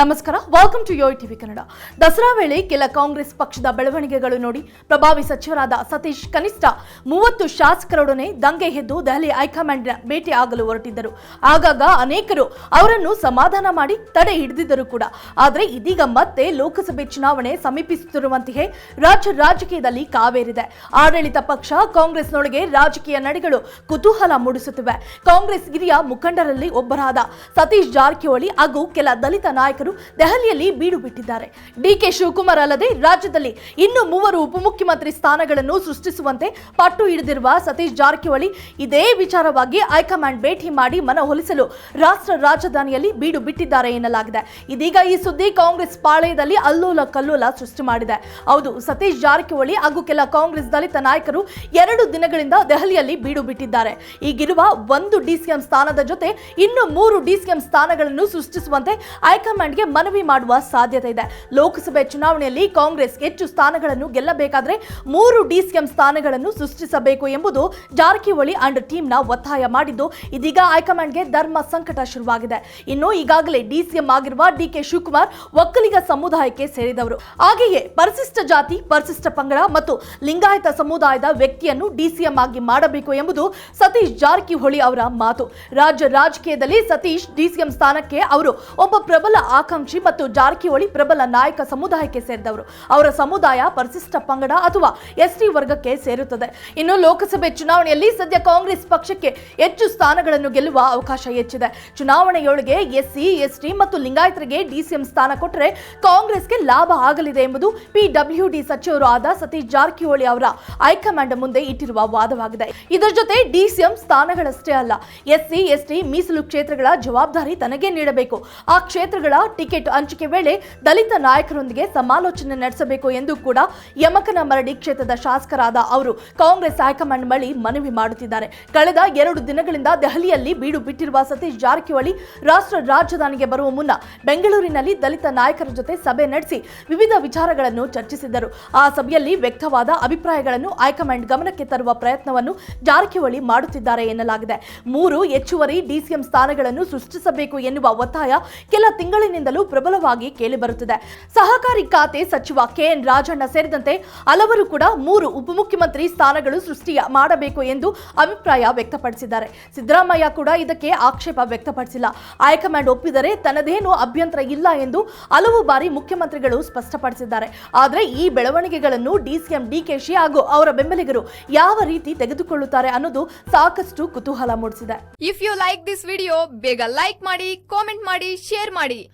ನಮಸ್ಕಾರ welcome to Yoyo TV Kannada Dasara ವೇಳೆ ಕೆಲ ಕಾಂಗ್ರೆಸ್ ಪಕ್ಷದ ಬೆಳವಣಿಗೆಗಳು ನೋಡಿ ಪ್ರಭಾವಿ ಸಚಿವರಾದ ಸತೀಶ್ ಕನಿಷ್ಠ ಮೂವತ್ತು ಶಾಸಕರೊಡನೆ ದಂಗೆ ಎದ್ದು ದೆಹಲಿ ಹೈಕಮಾಂಡ್ನ ಭೇಟಿ ಆಗಲು ಹೊರಟಿದ್ದರು. ಆಗಾಗ ಅನೇಕರು ಅವರನ್ನು ಸಮಾಧಾನ ಮಾಡಿ ತಡೆ ಹಿಡಿದಿದ್ದರು ಕೂಡ. ಆದರೆ ಇದೀಗ ಮತ್ತೆ ಲೋಕಸಭೆ ಚುನಾವಣೆ ಸಮೀಪಿಸುತ್ತಿರುವಂತೆಯೇ ರಾಜ್ಯ ರಾಜಕೀಯದಲ್ಲಿ ಕಾವೇರಿದೆ. ಆಡಳಿತ ಪಕ್ಷ ಕಾಂಗ್ರೆಸ್ನೊಳಗೆ ರಾಜಕೀಯ ನಡೆಗಳು ಕುತೂಹಲ ಮೂಡಿಸುತ್ತಿವೆ. ಕಾಂಗ್ರೆಸ್ ಹಿರಿಯ ಮುಖಂಡರಲ್ಲಿ ಒಬ್ಬರಾದ ಸತೀಶ್ ಜಾರಕಿಹೊಳಿ ಹಾಗೂ ಕೆಲ ದಲಿತ ನಾಯಕರು ದೆಹಲಿಯಲ್ಲಿ ಬೀಡು ಬಿಟ್ಟಿದ್ದಾರೆ. ಡಿಕೆ ಶಿವಕುಮಾರ್ ಅಲ್ಲದೆ ರಾಜ್ಯದಲ್ಲಿ ಇನ್ನು ಮೂವರು ಉಪಮುಖ್ಯಮಂತ್ರಿ ಸ್ಥಾನಗಳನ್ನು ಸೃಷ್ಟಿಸುವಂತೆ ಪಟ್ಟು ಹಿಡಿದಿರುವ ಸತೀಶ್ ಜಾರಕಿಹೊಳಿ ಇದೇ ವಿಚಾರವಾಗಿ ಹೈಕಮಾಂಡ್ ಭೇಟಿ ಮಾಡಿ ಮನವೊಲಿಸಲು ರಾಷ್ಟ್ರ ರಾಜಧಾನಿಯಲ್ಲಿ ಬೀಡು ಬಿಟ್ಟಿದ್ದಾರೆ ಎನ್ನಲಾಗಿದೆ. ಇದೀಗ ಈ ಸುದ್ದಿ ಕಾಂಗ್ರೆಸ್ ಪಾಳೆಯದಲ್ಲಿ ಅಲ್ಲೋಲ ಕಲ್ಲೋಲ ಸೃಷ್ಟಿ ಮಾಡಿದೆ. ಹೌದು, ಸತೀಶ್ ಜಾರಕಿಹೊಳಿ ಹಾಗೂ ಕೆಲ ಕಾಂಗ್ರೆಸ್ ದಲಿತ ನಾಯಕರು ಎರಡು ದಿನಗಳಿಂದ ದೆಹಲಿಯಲ್ಲಿ ಬೀಡು ಬಿಟ್ಟಿದ್ದಾರೆ. ಈಗಿರುವ ಒಂದು ಡಿಸಿಎಂ ಸ್ಥಾನದ ಜೊತೆ ಇನ್ನು ಮೂರು ಡಿಸಿಎಂ ಸ್ಥಾನಗಳನ್ನು ಸೃಷ್ಟಿಸುವಂತೆ ಹೈಕಮಾಂಡ್ಗೆ ಮನವಿ ಮಾಡುವ ಸಾಧ್ಯತೆ ಇದೆ. ಲೋಕಸಭೆ ಚುನಾವಣೆಯಲ್ಲಿ ಕಾಂಗ್ರೆಸ್ ಹೆಚ್ಚು ಸ್ಥಾನಗಳನ್ನು ಗೆಲ್ಲಬೇಕಾದರೆ ಮೂರು ಡಿಸಿಎಂ ಸ್ಥಾನಗಳನ್ನು ಸೃಷ್ಟಿಸಬೇಕು ಎಂಬುದು ಜಾರಕಿಹೊಳಿ ಅಂಡ್ ಟೀಮ್ನ ಒತ್ತಾಯ ಮಾಡಿದ್ದು, ಇದೀಗ ಹೈಕಮಾಂಡ್ಗೆ ಧರ್ಮ ಸಂಕಟ ಶುರುವಾಗಿದೆ. ಇನ್ನು ಈಗಾಗಲೇ ಡಿಸಿಎಂ ಆಗಿರುವ ಡಿಕೆ ಶಿವಕುಮಾರ್ ಒಕ್ಕಲಿಗ ಸಮುದಾಯಕ್ಕೆ ಸೇರಿದವರು. ಹಾಗೆಯೇ ಪರಿಶಿಷ್ಟ ಜಾತಿ, ಪರಿಶಿಷ್ಟ ಪಂಗಡ ಮತ್ತು ಲಿಂಗಾಯತ ಸಮುದಾಯದ ವ್ಯಕ್ತಿಯನ್ನು ಡಿಸಿಎಂ ಆಗಿ ಮಾಡಬೇಕು ಎಂಬುದು ಸತೀಶ್ ಜಾರಕಿಹೊಳಿ ಅವರ ಮಾತು. ರಾಜ್ಯ ರಾಜಕೀಯದಲ್ಲಿ ಸತೀಶ್ ಡಿಸಿಎಂ ಸ್ಥಾನಕ್ಕೆ ಅವರು ಒಬ್ಬ ಪ್ರಬಲ ಆಕಾಂಕ್ಷಿ ಮತ್ತು ಜಾರಕಿಹೊಳಿ ಪ್ರಬಲ ನಾಯಕ ಸಮುದಾಯಕ್ಕೆ ಸೇರಿದವರು. ಅವರ ಸಮುದಾಯ ಪರಿಶಿಷ್ಟ ಪಂಗಡ ಅಥವಾ ಎಸ್ಟಿ ವರ್ಗಕ್ಕೆ ಸೇರುತ್ತದೆ. ಇನ್ನು ಲೋಕಸಭೆ ಚುನಾವಣೆಯಲ್ಲಿ ಸದ್ಯ ಕಾಂಗ್ರೆಸ್ ಪಕ್ಷಕ್ಕೆ ಹೆಚ್ಚು ಸ್ಥಾನಗಳನ್ನು ಗೆಲ್ಲುವ ಅವಕಾಶ ಹೆಚ್ಚಿದೆ. ಚುನಾವಣೆಯೊಳಗೆ ಎಸ್ಸಿ, ಎಸ್ಟಿ ಮತ್ತು ಲಿಂಗಾಯತರಿಗೆ ಡಿಸಿಎಂ ಸ್ಥಾನ ಕೊಟ್ಟರೆ ಕಾಂಗ್ರೆಸ್ಗೆ ಲಾಭ ಆಗಲಿದೆ ಎಂಬುದು ಪಿಡಬ್ಲ್ಯೂಡಿ ಸಚಿವರು ಆದ ಸತೀಶ್ ಜಾರಕಿಹೊಳಿ ಅವರ ಹೈಕಮಾಂಡ್ ಮುಂದೆ ಇಟ್ಟಿರುವ ವಾದವಾಗಿದೆ. ಇದರ ಜೊತೆ ಡಿಸಿಎಂ ಸ್ಥಾನಗಳಷ್ಟೇ ಅಲ್ಲ, ಎಸ್ಸಿ, ಎಸ್ಟಿ ಮೀಸಲು ಕ್ಷೇತ್ರಗಳ ಜವಾಬ್ದಾರಿ ತನಗೆ ನೀಡಬೇಕು. ಆ ಕ್ಷೇತ್ರಗಳ ಟಿಕೆಟ್ ಹಂಚಿಕೆ ವೇಳೆ ದಲಿತ ನಾಯಕರೊಂದಿಗೆ ಸಮಾಲೋಚನೆ ನಡೆಸಬೇಕು ಎಂದು ಕೂಡ ಯಮಕನ ಮರಡಿ ಕ್ಷೇತ್ರದ ಶಾಸಕರಾದ ಅವರು ಕಾಂಗ್ರೆಸ್ ಹೈಕಮಾಂಡ್ ಬಳಿ ಮನವಿ ಮಾಡುತ್ತಿದ್ದಾರೆ. ಕಳೆದ ಎರಡು ದಿನಗಳಿಂದ ದೆಹಲಿಯಲ್ಲಿ ಬೀಡು ಬಿಟ್ಟಿರುವ ಸತೀಶ್ ಜಾರಕಿಹೊಳಿ ರಾಷ್ಟ್ರ ರಾಜಧಾನಿಗೆ ಬರುವ ಮುನ್ನ ಬೆಂಗಳೂರಿನಲ್ಲಿ ದಲಿತ ನಾಯಕರ ಜೊತೆ ಸಭೆ ನಡೆಸಿ ವಿವಿಧ ವಿಚಾರಗಳನ್ನು ಚರ್ಚಿಸಿದರು. ಆ ಸಭೆಯಲ್ಲಿ ವ್ಯಕ್ತವಾದ ಅಭಿಪ್ರಾಯಗಳನ್ನು ಹೈಕಮಾಂಡ್ ಗಮನಕ್ಕೆ ತರುವ ಪ್ರಯತ್ನವನ್ನು ಜಾರಕಿಹೊಳಿ ಮಾಡುತ್ತಿದ್ದಾರೆ ಎನ್ನಲಾಗಿದೆ. ಮೂರು ಹೆಚ್ಚುವರಿ ಡಿಸಿಎಂ ಸ್ಥಾನಗಳನ್ನು ಸೃಷ್ಟಿಸಬೇಕು ಎನ್ನುವ ಒತ್ತಾಯ ಕೆಲ ತಿಂಗಳಿನಿಂದಲೂ ಪ್ರಬಲವಾಗಿ ಕೇಳಿಬರುತ್ತಿದೆ. ಸಹಕಾರಿ ಖಾತೆ ಸಚಿವ ಕೆಎನ್ ರಾಜಣ್ಣ ಸೇರಿದಂತೆ ಹಲವರು ಕೂಡ ಮೂರು ಉಪಮುಖ್ಯಮಂತ್ರಿ ಸ್ಥಾನಗಳು ಸೃಷ್ಟಿ ಮಾಡಬೇಕು ಎಂದು ಅಭಿಪ್ರಾಯ ವ್ಯಕ್ತಪಡಿಸಿದ್ದಾರೆ. ಸಿದ್ದರಾಮಯ್ಯ ಕೂಡ ಇದಕ್ಕೆ ಆಕ್ಷೇಪ ವ್ಯಕ್ತಪಡಿಸಿಲ್ಲ. ಹೈಕಮಾಂಡ್ ಒಪ್ಪಿದರೆ ತನ್ನದೇನು ಅಭ್ಯಂತರ ಇಲ್ಲ ಎಂದು ಹಲವು ಬಾರಿ ಮುಖ್ಯಮಂತ್ರಿಗಳು ಸ್ಪಷ್ಟಪಡಿಸಿದ್ದಾರೆ. ಆದರೆ ಈ ಬೆಳವಣಿಗೆಗಳನ್ನು ಡಿಸಿಎಂ ಡಿಕೆಶಿ ಹಾಗೂ ಅವರ ಬೆಂಬಲಿಗರು ಯಾವ ರೀತಿ ತೆಗೆದುಕೊಳ್ಳುತ್ತಾರೆ ಅನ್ನೋದು ಸಾಕಷ್ಟು ಕುತೂಹಲ ಮೂಡಿಸಿದೆ. If you like this video ಬೇಗ ಲೈಕ್ ಮಾಡಿ ಕಾಮೆಂಟ್ ಮಾಡಿ ಶೇರ್ ಮಾಡಿ.